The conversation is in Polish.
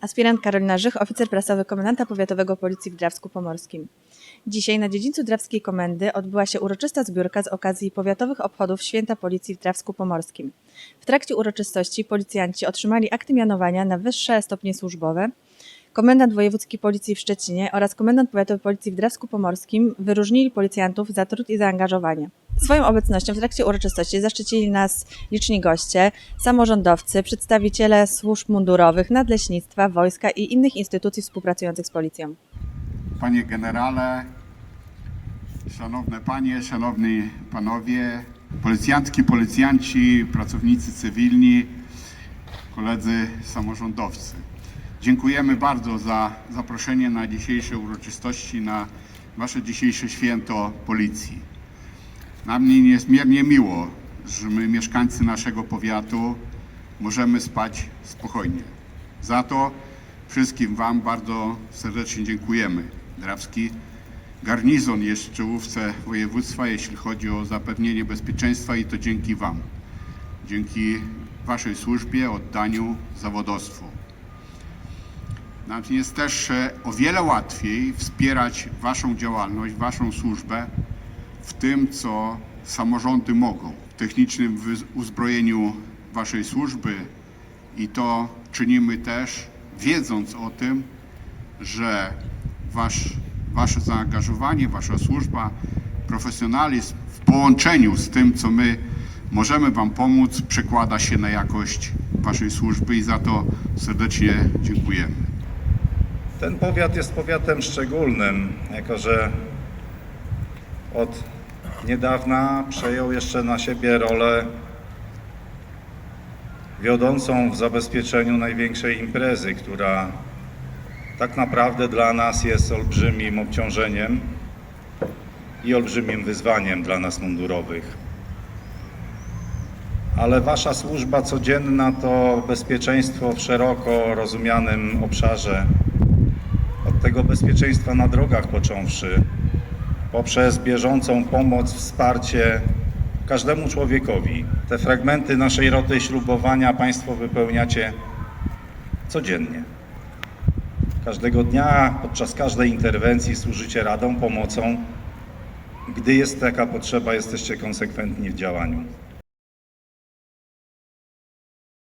Aspirant Karolina Żych, oficer prasowy komendanta powiatowego Policji w Drawsku Pomorskim. Dzisiaj na dziedzińcu Drawskiej Komendy odbyła się uroczysta zbiórka z okazji powiatowych obchodów Święta Policji w Drawsku Pomorskim. W trakcie uroczystości policjanci otrzymali akty mianowania na wyższe stopnie służbowe. Komendant Wojewódzki Policji w Szczecinie oraz Komendant Powiatowy Policji w Drawsku Pomorskim wyróżnili policjantów za trud i zaangażowanie. Swoją obecnością w trakcie uroczystości zaszczycili nas liczni goście, samorządowcy, przedstawiciele służb mundurowych, nadleśnictwa, wojska i innych instytucji współpracujących z policją. Panie generale, szanowne panie, szanowni panowie, policjantki, policjanci, pracownicy cywilni, koledzy samorządowcy. Dziękujemy bardzo za zaproszenie na dzisiejsze uroczystości, na wasze dzisiejsze święto policji. Na mnie niezmiernie miło, że my, mieszkańcy naszego powiatu, możemy spać spokojnie. Za to wszystkim Wam bardzo serdecznie dziękujemy. Drawski garnizon jest w czołówce województwa, jeśli chodzi o zapewnienie bezpieczeństwa i to dzięki Wam. Dzięki Waszej służbie, oddaniu, zawodowstwu. Nam jest też e, o wiele łatwiej wspierać Waszą działalność, Waszą służbę w tym, co samorządy mogą, w technicznym uzbrojeniu Waszej służby i to czynimy też wiedząc o tym, że wasz, Wasze zaangażowanie, Wasza służba, profesjonalizm w połączeniu z tym, co my możemy Wam pomóc, przekłada się na jakość Waszej służby i za to serdecznie dziękujemy. Ten powiat jest powiatem szczególnym, jako że od niedawna przejął jeszcze na siebie rolę wiodącą w zabezpieczeniu największej imprezy, która tak naprawdę dla nas jest olbrzymim obciążeniem i olbrzymim wyzwaniem dla nas mundurowych. Ale wasza służba codzienna to bezpieczeństwo w szeroko rozumianym obszarze od tego bezpieczeństwa na drogach począwszy, poprzez bieżącą pomoc, wsparcie każdemu człowiekowi. Te fragmenty naszej roty ślubowania Państwo wypełniacie codziennie. Każdego dnia, podczas każdej interwencji służycie radą, pomocą. Gdy jest taka potrzeba, jesteście konsekwentni w działaniu.